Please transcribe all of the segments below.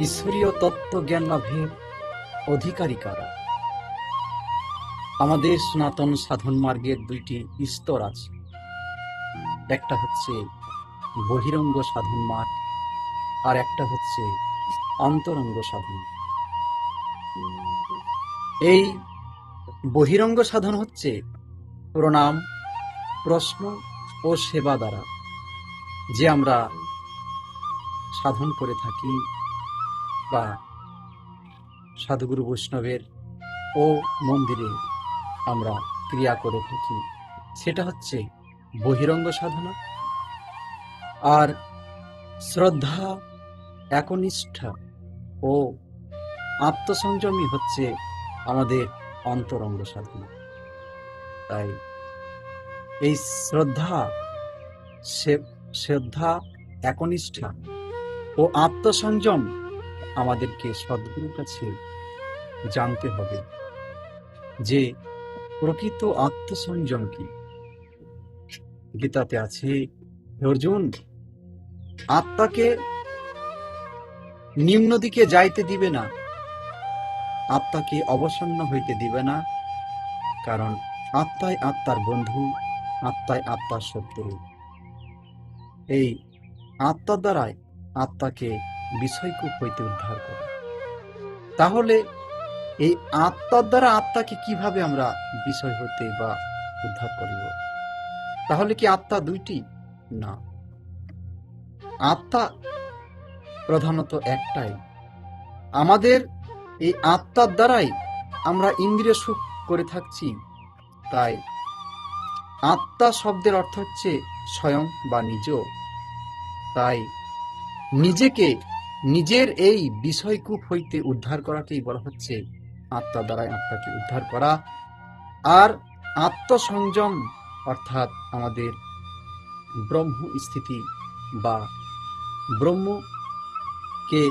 ঈশ্বরীয় তত্ত্বজ্ঞান লাভের অধিকারী কারা আমাদের সনাতন সাধন মার্গের দুইটি স্তর আছে। একটা হচ্ছে বহিরঙ্গ সাধন মার্গ আর একটা হচ্ছে অন্তরঙ্গ সাধন এই বহিরঙ্গ সাধন হচ্ছে প্রণাম, প্রশ্ন ও সেবা দ্বারা যে আমরা সাধন করে থাকি বা সাধুগুরু বৈষ্ণবের ও মন্দিরে আমরা ক্রিয়া করে থাকি, সেটা হচ্ছে বহিরঙ্গ সাধনা আর শ্রদ্ধা, একনিষ্ঠা ও আত্মসংযমী হচ্ছে আমাদের অন্তরঙ্গ সাধনা। তাই এই শ্রদ্ধা শ্রদ্ধা, একনিষ্ঠা ও আত্মসংযম আমাদেরকে সদ্গুরুর কাছে জানতে হবে যে প্রকৃত আত্মসংযম কি? গীতাতে আছে, অর্জুন, আত্মাকে নিম্ন দিকে যাইতে দিবে না। আত্মাকে অবসন্ন হইতে দিবে না, কারণ আত্মাই আত্মার বন্ধু, আত্মাই আত্মার শত্রু। এই আত্মার দ্বারাই আত্মাকে বিষয়কূপ হইতে উদ্ধার করে। তাহলে এই আত্মার দ্বারা আত্মাকে কীভাবে আমরা বিষয় হতে বা উদ্ধার করিব? তাহলে কি আত্মা দুইটি? না। আত্মা প্রধানত একটাই। আমাদের এই আত্মার দ্বারাই আমরা ইন্দ্রিয় সুখ করে থাকছি। তাই আত্মা শব্দের অর্থ হচ্ছে স্বয়ং বা নিজ। তাই নিজেকে নিজের এই বিষয়কূপ হইতে উদ্ধার করাকেই বলা হচ্ছে আত্মা দ্বারাই আত্মাকে উদ্ধার করা। আর আত্মসংযম অর্থাৎ আমাদের ব্রহ্ম স্থিতি বা ব্রহ্মকে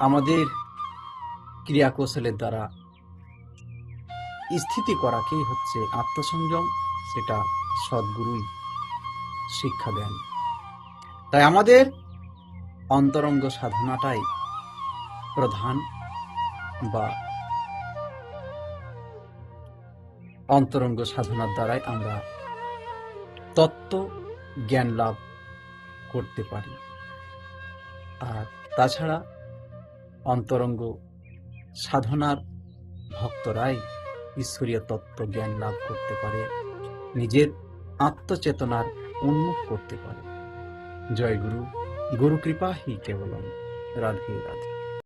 আমাদের ক্রিয়াকৌশলের দ্বারা স্থিতি করাকেই হচ্ছে আত্মসংযম, সেটা সদ্গুরুই শিক্ষা দেন। তাই আমাদের অন্তরঙ্গ সাধনাটাই প্রধান বা অন্তরঙ্গ সাধনার দ্বারাই আমরা তত্ত্ব জ্ঞান লাভ করতে পারি। আর তাছাড়া অন্তরঙ্গ সাধনার ভক্তরাই ঈশ্বরীয় তত্ত্ব জ্ঞান লাভ করতে পারে, নিজের আত্মচেতনার উন্মুখ করতে পারে। জয় গুরু। गुरु कृपा ही केवलम राधे राधे।